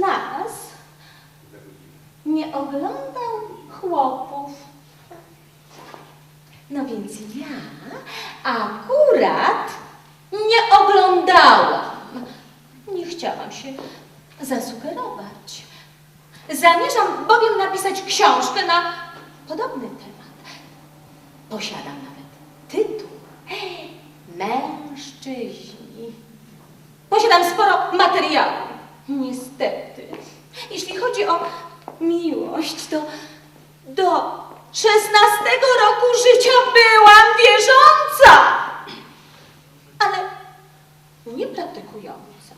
nas nie oglądał chłopów. No więc ja akurat nie oglądałam. Nie chciałam się zasugerować. Zamierzam bowiem napisać książkę na podobny temat. Posiadam nawet tytuł Mężczyźni. Posiadam sporo materiału. Niestety, chodzi o miłość, to do szesnastego roku życia byłam wierząca, ale nie praktykująca.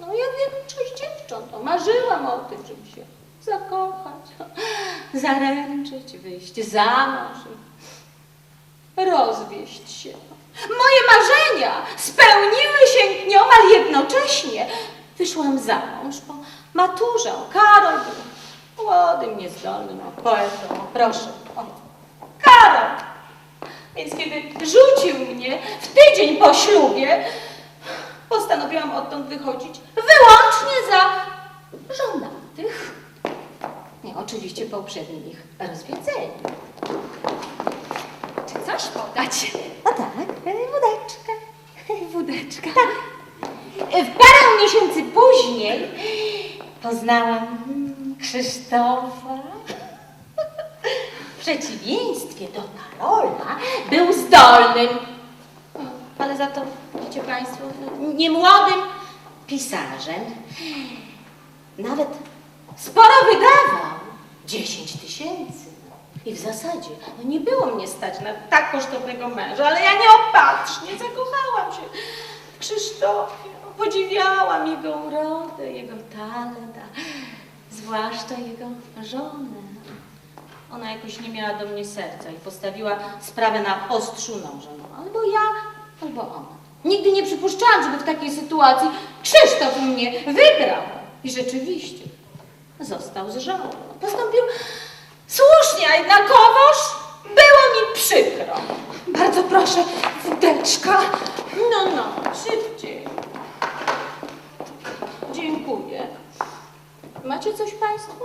No jak większość dziewcząt, to marzyłam o tym, żeby się zakochać, zaręczyć, wyjść za mąż rozwieść się. Moje marzenia spełniły się nieomal jednocześnie. Wyszłam za mąż po maturze. O, Karol był młodym, niezdolnym, o, poetą. O, proszę. O, Karol! Więc kiedy rzucił mnie w tydzień po ślubie, postanowiłam odtąd wychodzić wyłącznie za żonatych. Nie, oczywiście po uprzednim ich rozwiedzeniu. Czy coś podać? A tak, e, wódeczka. Tak. W parę miesięcy później poznałam mm, Krzysztofa. W przeciwieństwie do Karola był zdolnym, ale za to, wiecie Państwo, niemłodym pisarzem. Nawet sporo wydawał. 10 tysięcy. I w zasadzie no nie było mnie stać na tak kosztownego męża, ale ja nieopatrznie zakochałam się w Krzysztofie. Podziwiałam jego urodę, jego talent, a zwłaszcza jego żonę. Ona jakoś nie miała do mnie serca i postawiła sprawę na ostrzu noża. No, albo ja, albo ona. Nigdy nie przypuszczałam, żeby w takiej sytuacji Krzysztof mnie wybrał. I rzeczywiście został z żoną. Postąpił słusznie, a jednakowoż było mi przykro. Bardzo proszę, wódeczka. No, no, szybciej. Dziękuję. Macie coś Państwo?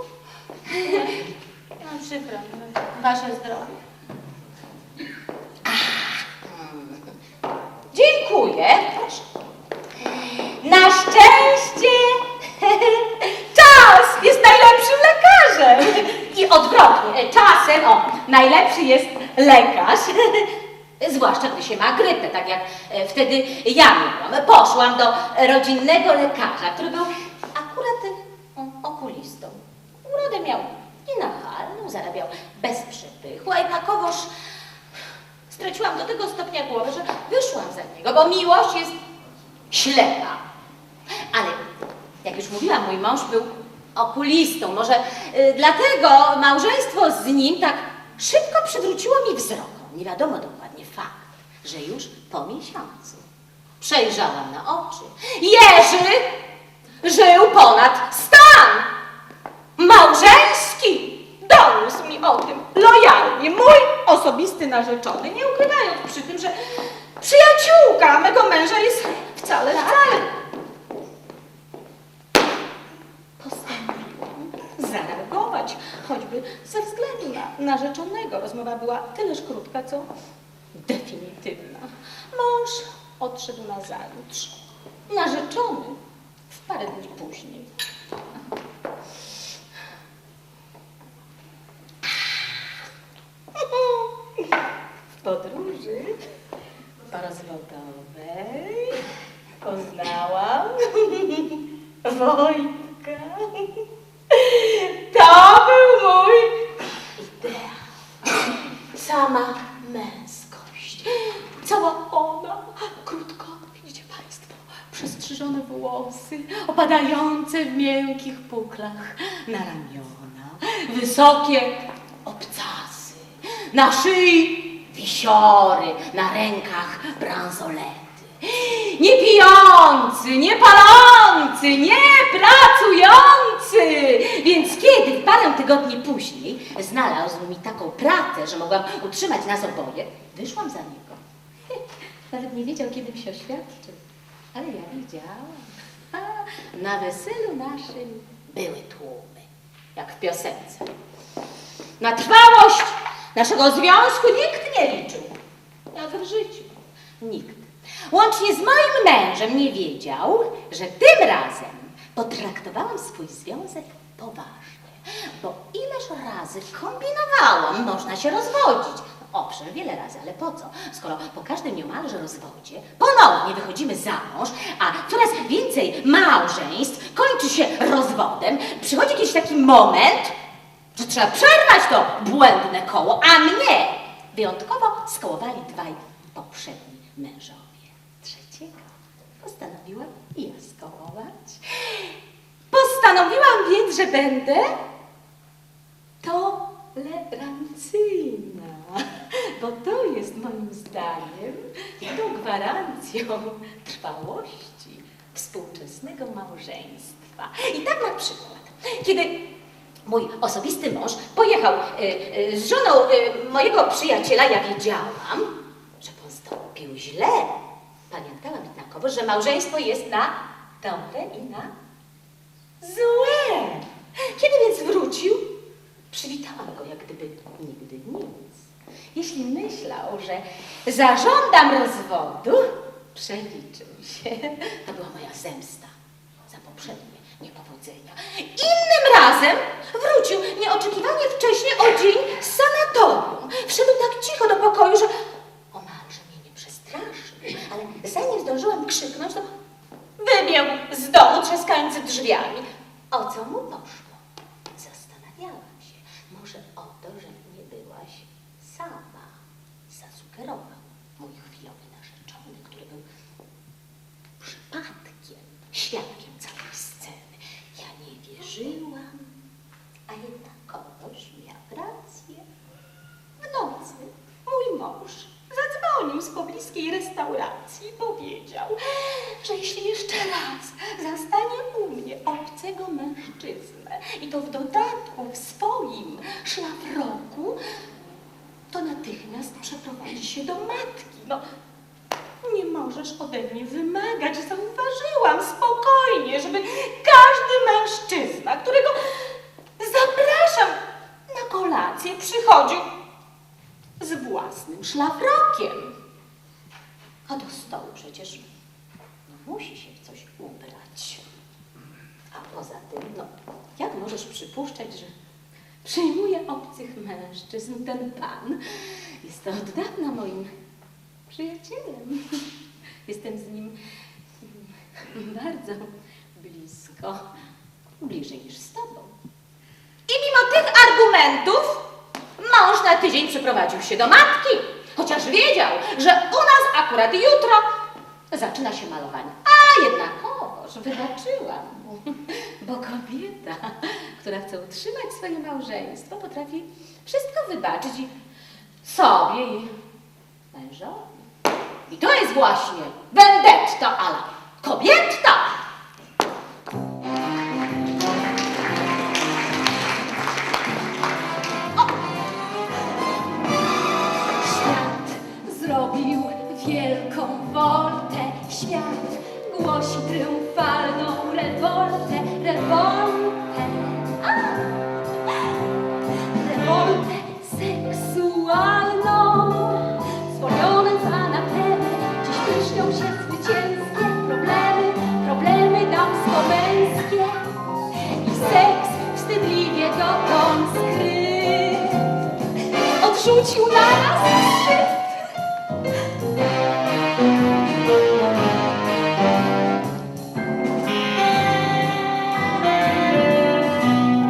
No, przykro mi. Wasze zdrowie. Dziękuję. Proszę. Na szczęście czas jest najlepszym lekarzem. I odwrotnie, czasem, o, najlepszy jest lekarz. Zwłaszcza gdy się ma grypę, tak jak e, wtedy ja miałam. Poszłam do rodzinnego lekarza, który był akurat e, okulistą. Urodę miał nienachalną, zarabiał bez przepychu, a jednakowoż straciłam do tego stopnia głowę, że wyszłam za niego, bo miłość jest ślepa. Ale jak już mówiłam, mój mąż był okulistą. Może y, dlatego małżeństwo z nim tak szybko przywróciło mi wzrok. Nie wiadomo dokładnie fakt, że już po miesiącu. Przejrzałam na oczy. Jerzy żył ponad stan. Małżeński doniósł mi o tym lojalnie mój osobisty narzeczony, nie ukrywając przy tym, że przyjaciółka mego męża jest wcale, wcale. Postanowiłam zareagować, choćby ze względu na narzeczonego. Rozmowa była tyleż krótka, co definitywna. Mąż odszedł na zajutrz. Narzeczony w parę dni później. W podróży porozwodowej poznałam Wojtka. Opadające w miękkich puklach na ramiona, wysokie obcasy, na szyi wisiory, na rękach bransolety. Nie pijący, nie palący, nie pracujący. Więc kiedy parę tygodni później znalazł mi taką pracę, że mogłam utrzymać nas oboje, wyszłam za niego. Nawet nie wiedział, kiedy mi się oświadczył. Ale ja wiedziałam. Na weselu naszym były tłumy, jak w piosence. Na trwałość naszego związku nikt nie liczył, jak w życiu. Nikt. Łącznie z moim mężem nie wiedział, że tym razem potraktowałam swój związek poważnie. Bo ileż razy kombinowałam, można się rozwodzić. Owszem, wiele razy, ale po co? Skoro po każdym niemalże rozwodzie ponownie wychodzimy za mąż, a coraz więcej małżeństw kończy się rozwodem, przychodzi jakiś taki moment, że trzeba przerwać to błędne koło, a mnie wyjątkowo skołowali dwaj poprzedni mężowie. Trzeciego postanowiłam ja skołować. Postanowiłam więc, że będę tolerancyjna, bo to jest moim zdaniem tą gwarancją trwałości współczesnego małżeństwa. I tak na przykład, kiedy mój osobisty mąż pojechał y, y, z żoną y, mojego przyjaciela, ja wiedziałam, że postąpił źle. Pamiętałam jednakowo, że małżeństwo jest na dobre i na złe. Kiedy więc wrócił, przywitałam go jak gdyby nigdy nic. Jeśli myślał, że zażądam rozwodu, przeliczył się. To była moja zemsta za poprzednie niepowodzenia. Innym razem wrócił nieoczekiwanie wcześnie o dzień z sanatorium. Wszedł tak cicho do pokoju, że omalże mnie nie przestraszył. Ale zanim zdążyłam krzyknąć, to wybiegł z domu, trzaskając drzwiami. O co mu poszło? Zastanawiałam się. Może o to, że nie byłaś sama. Zasugerował mój chwilowy narzeczony, który był przypadkiem świadkiem całej sceny. Ja nie wierzyłam, a jednakowoż miał rację. W nocy mój mąż zadzwonił z pobliskiej restauracji i powiedział, że jeśli jeszcze raz zastanie u mnie obcego mężczyznę i to w dodatku w swoim szlafroku, to natychmiast przeprowadzi się do matki. No, nie możesz ode mnie wymagać, zauważyłam spokojnie, żeby każdy mężczyzna, którego zapraszam na kolację, przychodził z własnym szlafrokiem. A do stołu przecież no, musi się w coś ubrać. A poza tym, no, jak możesz przypuszczać, że przyjmuje obcych mężczyzn ten pan? Jest od dawna moim przyjacielem. Jestem z nim bardzo blisko, bliżej niż z tobą. I mimo tych argumentów mąż na tydzień przeprowadził się do matki, chociaż wiedział, że u nas akurat jutro zaczyna się malowanie. A jednakowoż wybaczyłam mu, bo kobieta, która chce utrzymać swoje małżeństwo, potrafi wszystko wybaczyć i sobie i mężowi. I to jest właśnie vendetta ala kobieta. Świat zrobił wielką woltę. Świat głosi triumfalną rewoltę, rewoltę. Dotąd skryt. Odrzucił naraz szczyt.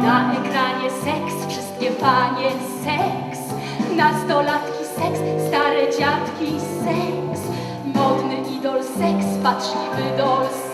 Na ekranie seks, wszystkie panie seks, nastolatki seks, stare dziadki seks, modny idol seks, patrzliwy dol seks,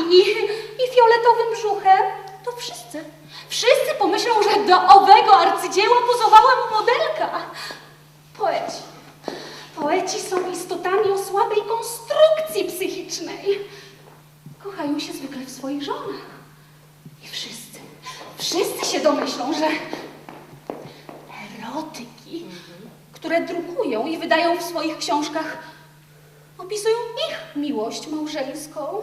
i, i fioletowym brzuchem, to wszyscy, wszyscy pomyślą, że do owego arcydzieła pozowała mu modelka. Poeci. Poeci są istotami o słabej konstrukcji psychicznej. Kochają się zwykle w swoich żonach. I wszyscy, wszyscy się domyślą, że erotyki, które drukują i wydają w swoich książkach, opisują ich miłość małżeńską.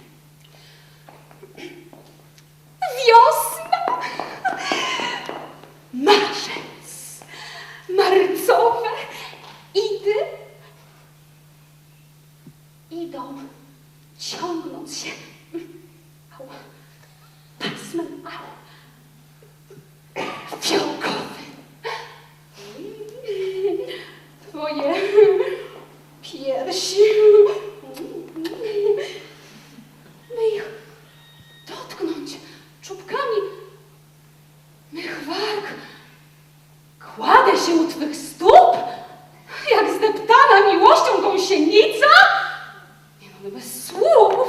się u twych stóp, jak zdeptana miłością gąsienica. Nie no, bez słów.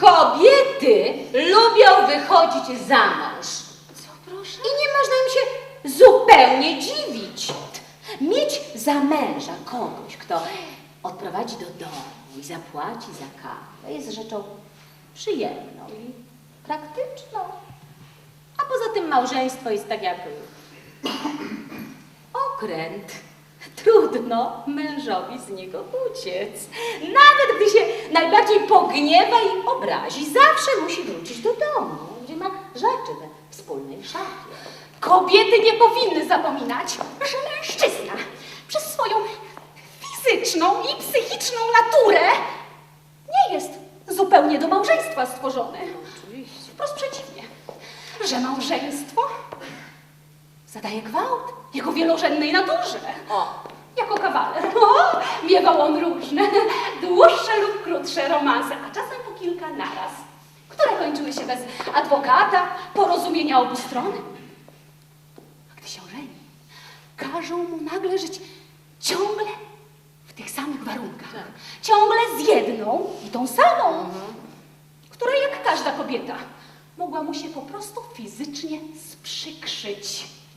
Kobiety lubią wychodzić za mąż. Co proszę? I nie można im się zupełnie dziwić. Mieć za męża kogoś, kto odprowadzi do domu i zapłaci za kawę, jest rzeczą przyjemną i praktyczną. A poza tym małżeństwo jest tak jak okręt. Trudno mężowi z niego uciec. Nawet gdy się najbardziej pogniewa i obrazi, zawsze musi wrócić do domu, gdzie ma rzeczy we wspólnej szafie. Kobiety nie powinny zapominać, że mężczyzna przez swoją fizyczną i psychiczną naturę nie jest zupełnie do małżeństwa stworzony. Oczywiście. Wprost przeciwnie, że małżeństwo zadaje gwałt jego wielorzędnej naturze. O, Jako kawaler. O, miewał on różne, dłuższe lub krótsze romanse, a czasem po kilka naraz, które kończyły się bez adwokata, porozumienia obu stron. A gdy się ożeni, każą mu nagle żyć ciągle w tych samych warunkach. Tak. Ciągle z jedną i tą samą, która jak każda kobieta mogła mu się po prostu fizycznie sprzykrzyć.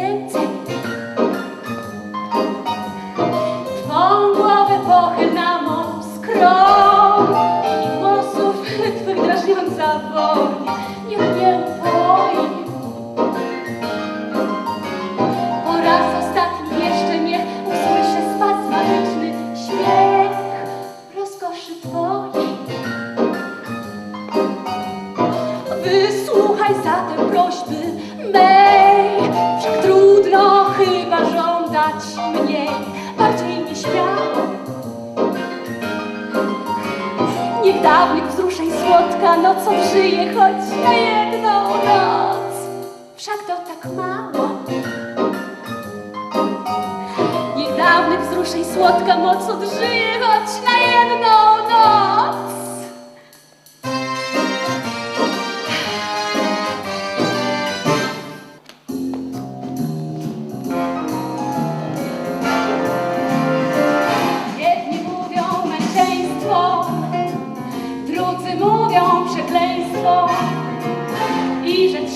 can't take it. Niech dawnych wzruszeń słodka noc odżyje choć na jedną noc, wszak to tak mało. Niech dawnych wzruszeń słodka moc odżyje choć na jedną noc.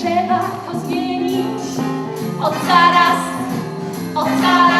Trzeba to zmienić. Od zaraz, od zaraz.